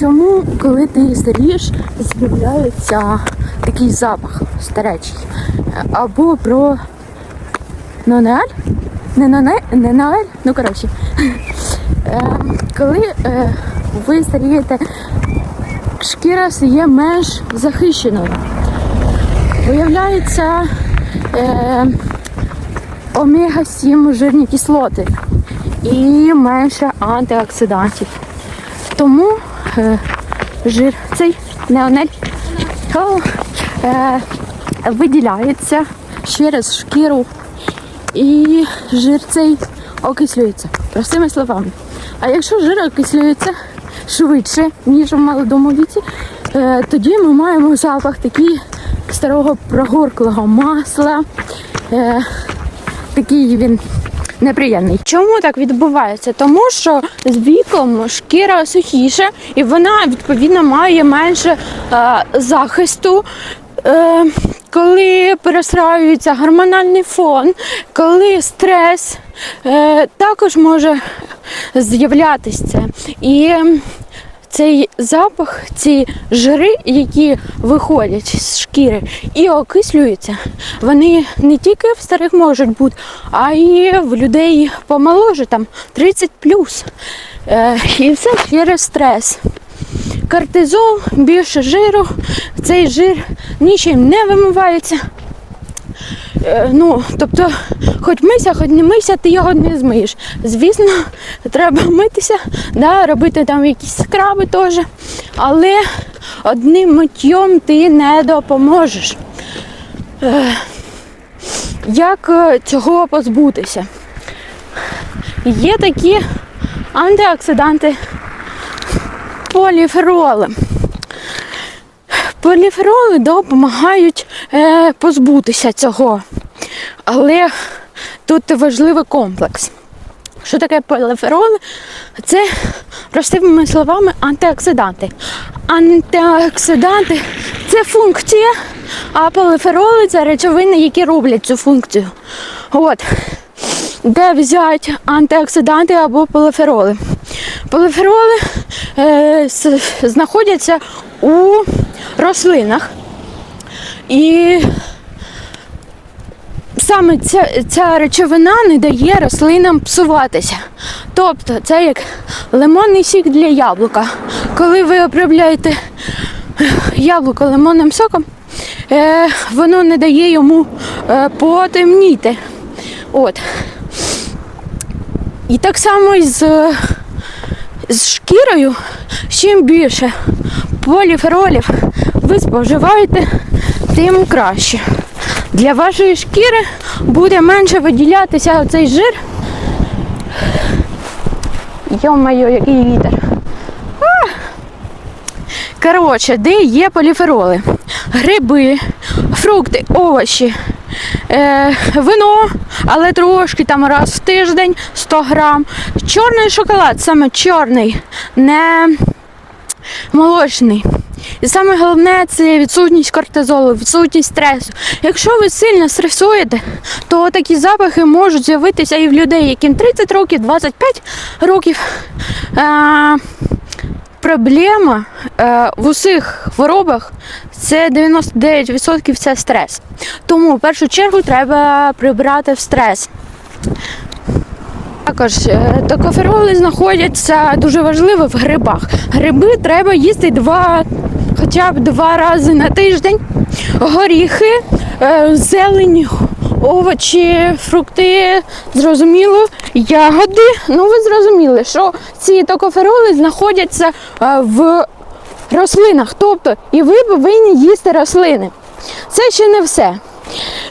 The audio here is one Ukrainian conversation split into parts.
Чому, коли ти старієш, з'являється такий запах старечий? Або про нонель? Не нонель, не наель? Ну коротше. Е, коли е, ви старієте, шкіра стає менш захищеною. Виявляється е, омега-7 жирні кислоти і менше антиоксидантів. Тому е, жир цей неонель о, е, виділяється через шкіру і жир цей окислюється. Простими словами. А якщо жир окислюється швидше, ніж в молодому віці, е, тоді ми маємо запах такий старого прогорклого масла. Е, такий він неприємний. Чому так відбувається? Тому що з віком шкіра сухіша і вона відповідно має менше е, захисту. Е, коли перестраюється гормональний фон, коли стрес е, також може з'являтися. І цей запах, ці жири, які виходять з шкіри і окислюються, вони не тільки в старих можуть бути, а й в людей помоложе, там 30 Е, і все через стрес. Кортизол, більше жиру, цей жир нічим не вимивається. Е, ну, тобто, хоч мийся, хоч не мийся, ти його не змиєш. Звісно, треба митися, да, робити там якісь скраби теж. Але одним миттєм ти не допоможеш. Е, Як е, цього позбутися? Є такі антиоксиданти поліфероли. Поліфероли допомагають е, позбутися цього. Але тут важливий комплекс. Що таке поліфероли? Це, простими словами, антиоксиданти. Антиоксиданти це функція, а поліфероли це речовини, які роблять цю функцію. От. Де взяти антиоксиданти або поліфероли? Поліфероли е, знаходяться у рослинах. І саме ця, ця речовина не дає рослинам псуватися. Тобто це як лимонний сік для яблука. Коли ви обробляєте яблуко лимонним соком, е, воно не дає йому е, потемніти. От. І так само з, з шкірою, чим більше поліферолів ви споживаєте, тим краще. Для вашої шкіри буде менше виділятися оцей жир. Йо-моє, який вітер. Коротше, де є поліфероли? Гриби, фрукти, овочі, е, вино, але трошки там раз в тиждень 100 грам. Чорний шоколад, саме чорний, не молочний. І саме головне це відсутність кортизолу, відсутність стресу. Якщо ви сильно стресуєте, то такі запахи можуть з'явитися і в людей, яким 30 років, 25 років. Е, проблема е, в усіх хворобах це 99% це стрес. Тому в першу чергу треба прибирати в стрес. Також е, токофероли знаходяться дуже важливо в грибах. Гриби треба їсти два, хоча б два рази на тиждень. Горіхи, е, зелень, овочі, фрукти, зрозуміло, ягоди. Ну, ви зрозуміли, що ці токофероли знаходяться е, в рослинах. Тобто, і ви повинні їсти рослини. Це ще не все.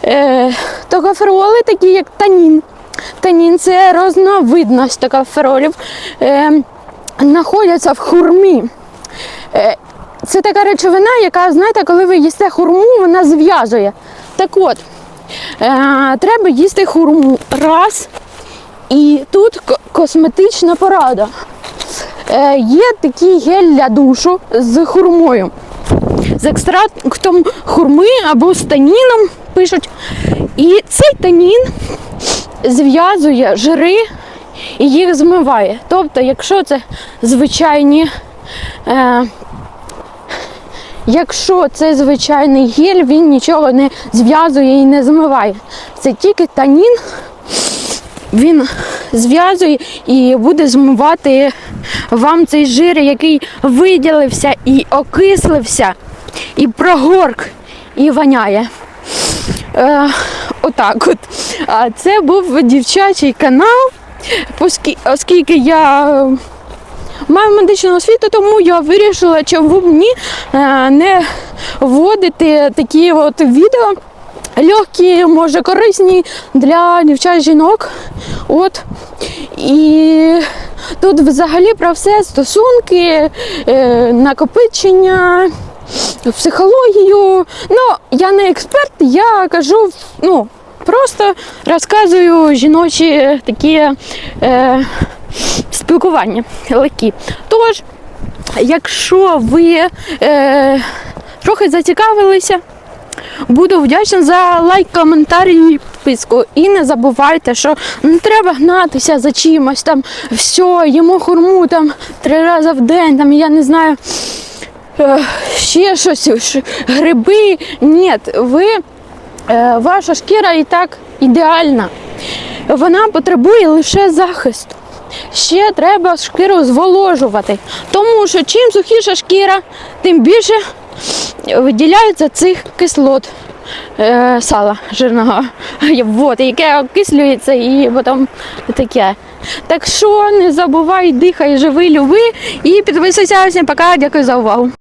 Е, токофероли, такі як танін. Танін це різновидність токоферолів, е, знаходяться в хурмі. Е, це така речовина, яка, знаєте, коли ви їсте хурму, вона зв'язує. Так от, е, треба їсти хурму раз. І тут косметична порада. Е, є такий гель для душу з хурмою. З екстрактом хурми або з таніном пишуть. І цей танін зв'язує жири і їх змиває. Тобто, якщо це звичайні Е, Якщо це звичайний гель, він нічого не зв'язує і не змиває. Це тільки танін, він зв'язує і буде змивати вам цей жир, який виділився і окислився, і прогорк, і воняє. Е, отак от. А це був дівчачий канал, оскільки я е, маю медичну освіту, тому я вирішила, чому б мені е, не вводити такі от відео. Легкі, може, корисні для дівчат жінок. От. І тут взагалі про все стосунки, е, накопичення, психологію. Ну, я не експерт, я кажу, ну, просто розказую жіночі такі е, спілкування легкі. Тож, якщо ви е, трохи зацікавилися, Буду вдячна за лайк, коментар і підписку. І не забувайте, що не треба гнатися за чимось там, все, їмо хурму там три рази в день, там я не знаю. е, Ще щось, гриби. Ні, ви, е, ваша шкіра і так ідеальна. Вона потребує лише захисту. Ще треба шкіру зволожувати. Тому що чим сухіша шкіра, тим більше виділяється цих кислот е, сала жирного, вот, яке окислюється і потім таке. Так що не забувай, дихай, живи, люби і підписуйся. Всім пока, дякую за увагу.